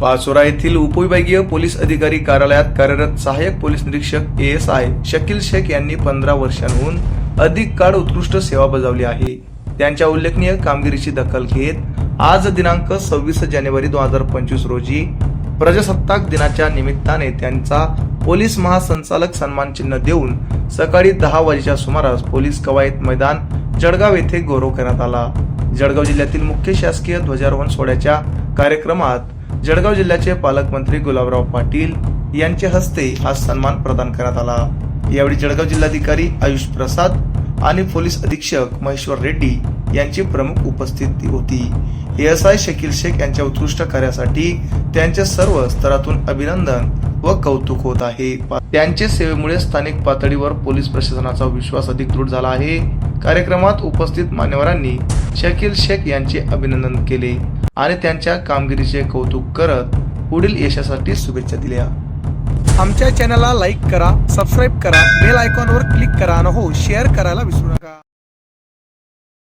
पाचोरा येथील उपविभागीय पोलीस अधिकारी कार्यालयात कार्यरत सहाय्यक पोलीस निरीक्षक A S I Shakil Shaikh यांनी पंधरा वर्षांहून अधिक काळ उत्कृष्ट सेवा बजावली आहे. त्यांच्या उल्लेखनीय कामगिरीची दखल घेत आज दिनांक सव्वीस जानेवारी दोन हजार पंचवीस रोजी प्रजासत्ताक दिनाच्या निमित्ताने त्यांचा पोलीस महासंचालक सन्मान चिन्ह देऊन सकाळी दहा वाजेच्या सुमारास पोलीस कवायत मैदान जळगाव येथे गौरव करण्यात आला. जळगाव जिल्ह्यातील मुख्य शासकीय ध्वजारोहण सोहळ्याच्या कार्यक्रमात जळगाव जिल्ह्याचे पालकमंत्री गुलाबराव पाटील यांच्या हस्ते हा सन्मान प्रदान करण्यात आला. यावेळी जळगाव जिल्हाधिकारी आयुष प्रसाद आणि पोलीस अधीक्षक महेश्वर रेड्डी यांची प्रमुख उपस्थिती होती. एस आय शकील शेख यांच्या उत्कृष्ट कार्यासाठी त्यांच्या सर्व स्तरातून अभिनंदन व कौतुक होत आहे. त्यांचे सेवेमुळे स्थानिक पातळीवर पोलीस प्रशासनाचा विश्वास अधिक दृढ झाला आहे. कार्यक्रमात उपस्थित मान्यवरांनी शकील शेख यांचे अभिनंदन केले आणि त्यांच्या कामगिरीचे कौतुक करत पुढील यशासाठी शुभेच्छा दिल्या. आमच्या चॅनलला लाईक करा सबस्क्राईब करा बेल आयकॉनवर क्लिक करा आणि हो शेअर करायला विसरू नका.